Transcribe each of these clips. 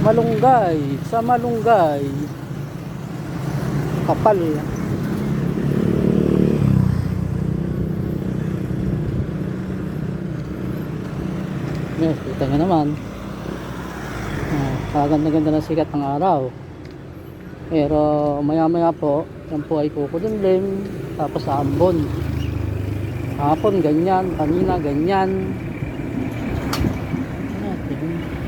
Malunggay, sa malunggay. Kapal. Yes, kita nyo naman. Ah, kaganda-ganda ng sikat ng araw. Pero maya maya po, yan po ay kukulimlim, tapos sa ambon. Hapon ganyan, kanina ganyan. Natin.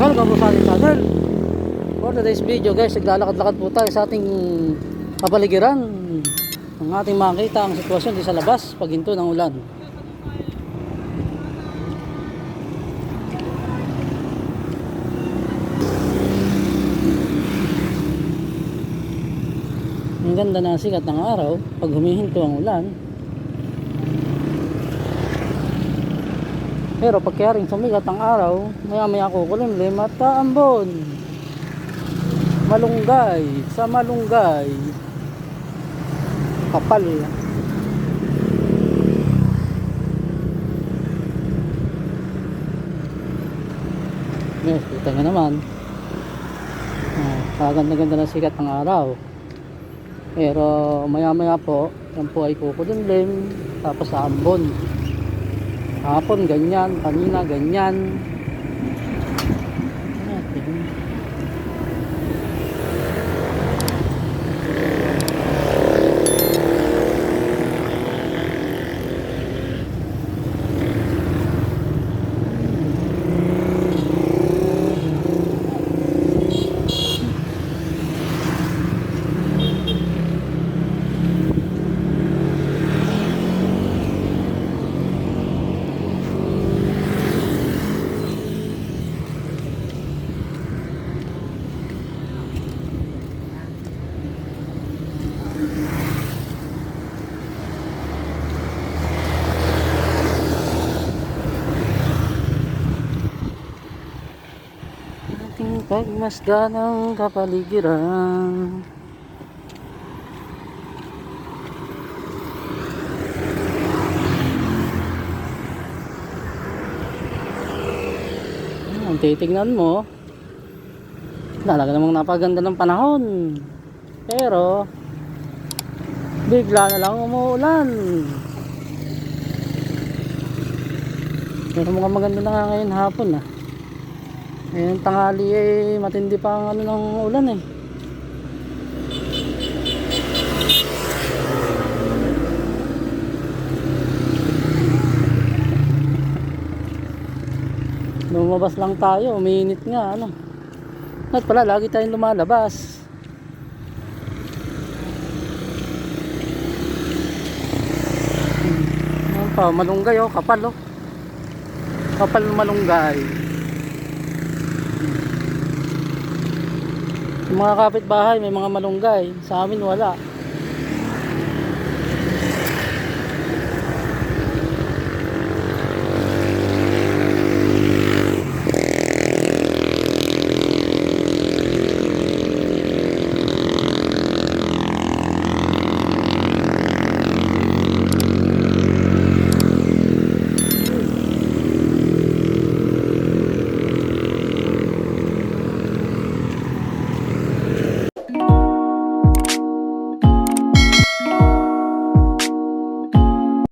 Welcome sa ating channel. For today's video guys, naglalakad-lakad po tayo sa ating kapaligiran. Ang ating makita ang sitwasyon di sa labas pag hinto ng ulan. Ang ganda na sikat ng araw pag humihinto ang ulan. Pero pag kaya rin sumigat ang araw, maya maya kukulimlim at taambon. Malunggay, sa malunggay. Kapal. Yes, kita nyo naman. Ah, kaganda-ganda ng sikat ng araw. Pero maya maya po, yan po ay kukulimlim, tapos sa ambon. Hapon ganyan, kanina ganyan. Natin. Ating pagmasdan ng kapaligiran. Ang titignan mo, talaga namang napaganda ng panahon. Pero, bigla na lang umuulan. Pero mukhang maganda na nga ngayon hapon ah. Ngayon tanghali eh, matindi pa ang ano ng ulan eh. Lumabas lang tayo, uminit nga ano. At pala, lagi tayong lumalabas. Ano pa, malunggay oh, kapal oh. Kapal ng malunggay. Mga kapitbahay may mga malunggay. Sa amin wala.